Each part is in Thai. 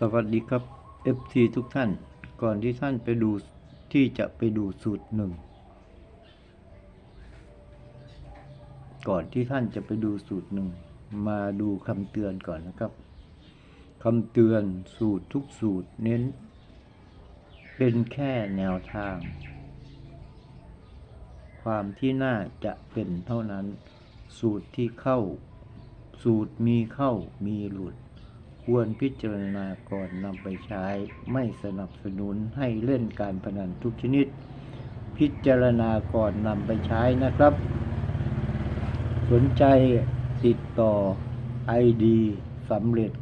สวัสดีครับ FT ทุกท่าน ก่อนที่ท่านไปดูที่จะไปดูสูตรหนึ่ง ก่อนที่ท่านจะไปดูสูตรหนึ่ง มาดูคำเตือนก่อนนะครับคำเตือนสูตรทุกสูตรเน้น เป็นแค่แนวทาง ความที่น่าจะเป็นเท่านั้น สูตรที่เข้า สูตรมีเข้ามีหลุด ควรพิจารณาก่อนนำไปใช้ ไม่สนับสนุนให้เล่นการพนันทุกชนิด พิจารณาก่อนนำไปใช้นะครับ สนใจติดต่อ ID สำเร็จ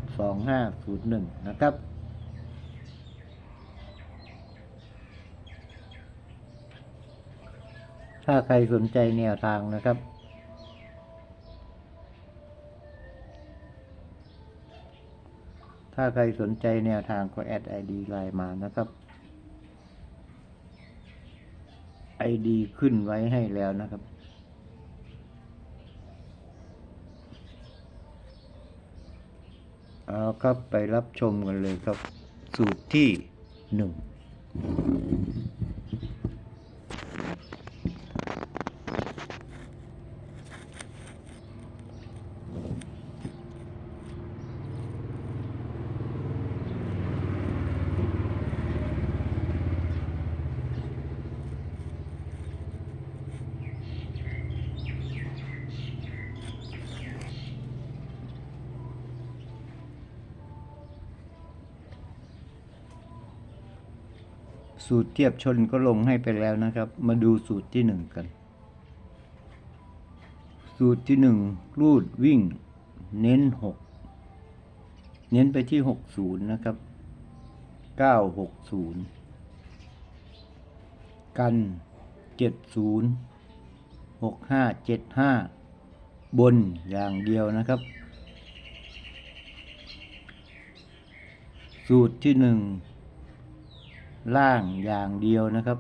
2501 นะครับถ้าใครสนใจแนวทางนะครับ ถ้าใครสนใจแนวทางก็แอดไอดีไลน์มานะครับไอดีขึ้นไว้ให้แล้วนะครับ เอาครับไปรับชมกันเลยครับ สูตรที่หนึ่ง สูตรเทียบชนก็ลงให้ไปแล้วนะครับ มาดูสูตรที่หนึ่งกัน สูตรที่หนึ่งรูดวิ่ง เน้นหกเน้นไปที่หกศูนย์นะครับเก้าหกศูนย์กันเจ็ดศูนย์หกห้าเจ็ดห้าบนอย่างเดียวนะครับ สูตรที่หนึ่ง ล่างอย่างเดียวนะครับ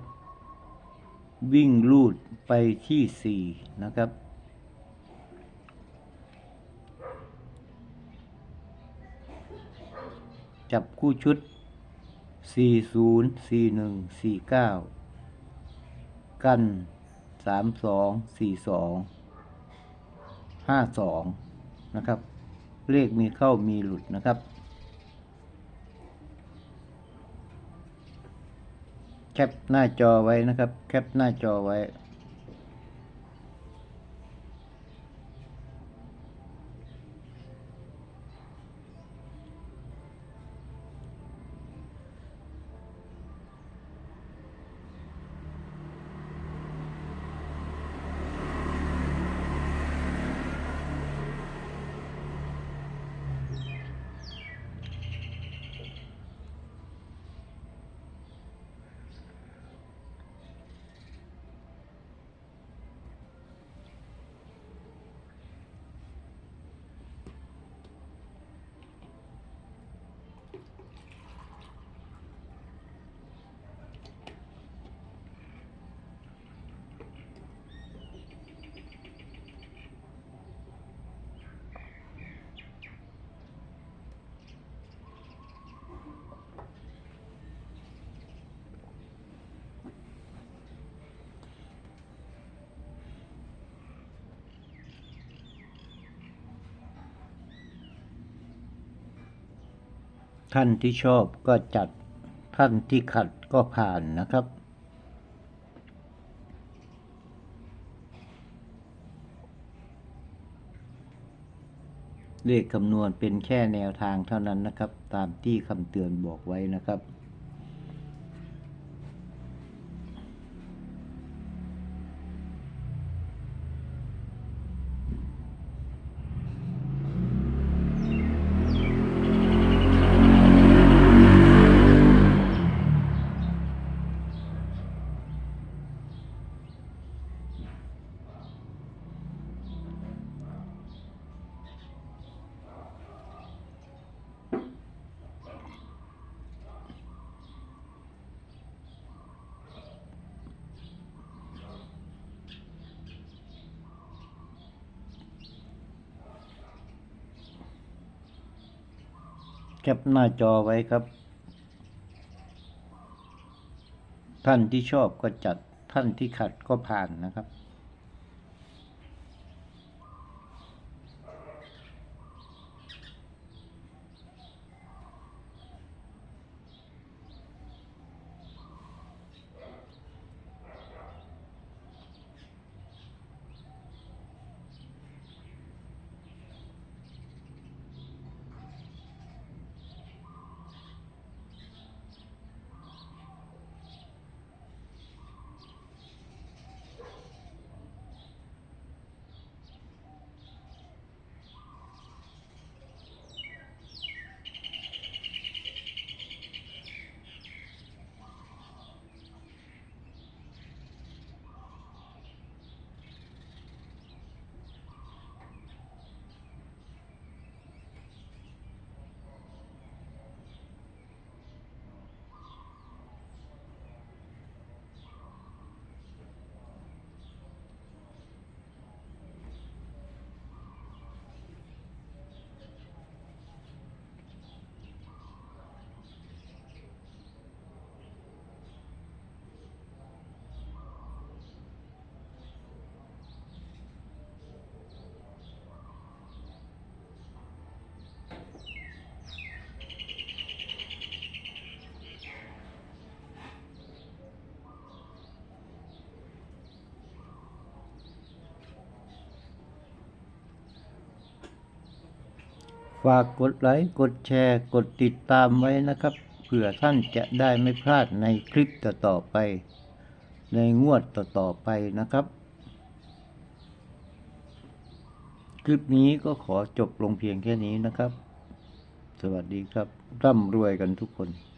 วิ่งลูดไปที่สี่นะครับ จับคู่ชุด 40 41 49 กัน 32 42 52 นะครับ เลขมีเข้ามีหลุดนะครับ แคปหน้าจอไว้นะครับ แคปหน้าจอไว้ ท่านที่ชอบก็จัดท่านที่ขัดก็ผ่านนะครับ เลขคำนวณเป็นแค่แนวทางเท่านั้นนะครับ ตามที่คำเตือนบอกไว้นะครับ แคปหน้าจอไว้ครับ ท่านที่ชอบก็จัดท่านที่ขัดก็ผ่านนะครับ ฝากกดไลค์กดแชร์กดติดตามไว้นะครับเผื่อท่านจะได้ไม่พลาดในคลิปต่อๆไป ในงวดต่อๆไปนะครับ คลิปนี้ก็ขอจบลงเพียงแค่นี้นะครับ สวัสดีครับร่ำรวยกันทุกคน